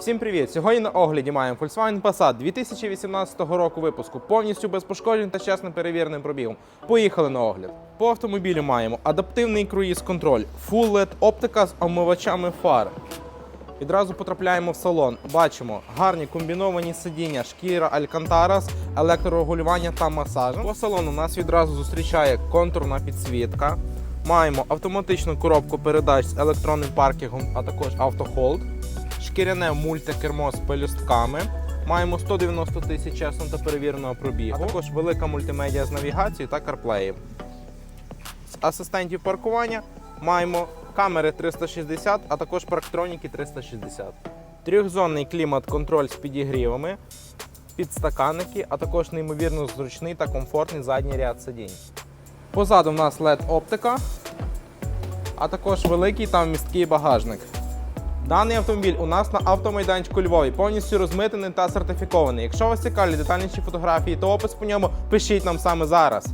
Всім привіт! Сьогодні на огляді маємо Volkswagen Passat 2018 року випуску, повністю без пошкоджень та з чесно перевіреним пробігом. Поїхали на огляд. По автомобілю маємо адаптивний круїз-контроль, Full LED оптика з омивачами фар. Відразу потрапляємо в салон. Бачимо гарні комбіновані сидіння, шкіра Алькантара з електрорегулювання та масажем. По салону нас відразу зустрічає контурна підсвітка. Маємо автоматичну коробку передач з електронним паркінгом, а також автохолд. Шкіряне мультикермо з пелюстками. Маємо 190 тисяч чесно та перевіреного пробігу. А також велика мультимедіа з навігацією та CarPlay. З асистентів паркування маємо камери 360, а також парктроніки 360. Трьохзонний клімат-контроль з підігрівами, підстаканники, а також неймовірно зручний та комфортний задній ряд сидінь. Позаду в нас LED оптика, а також великий та вмісткий багажник. Даний автомобіль у нас на автомайданчику Львові повністю розмитений та сертифікований. Якщо вас цікавлять детальніші фотографії та опис по ньому, пишіть нам саме зараз.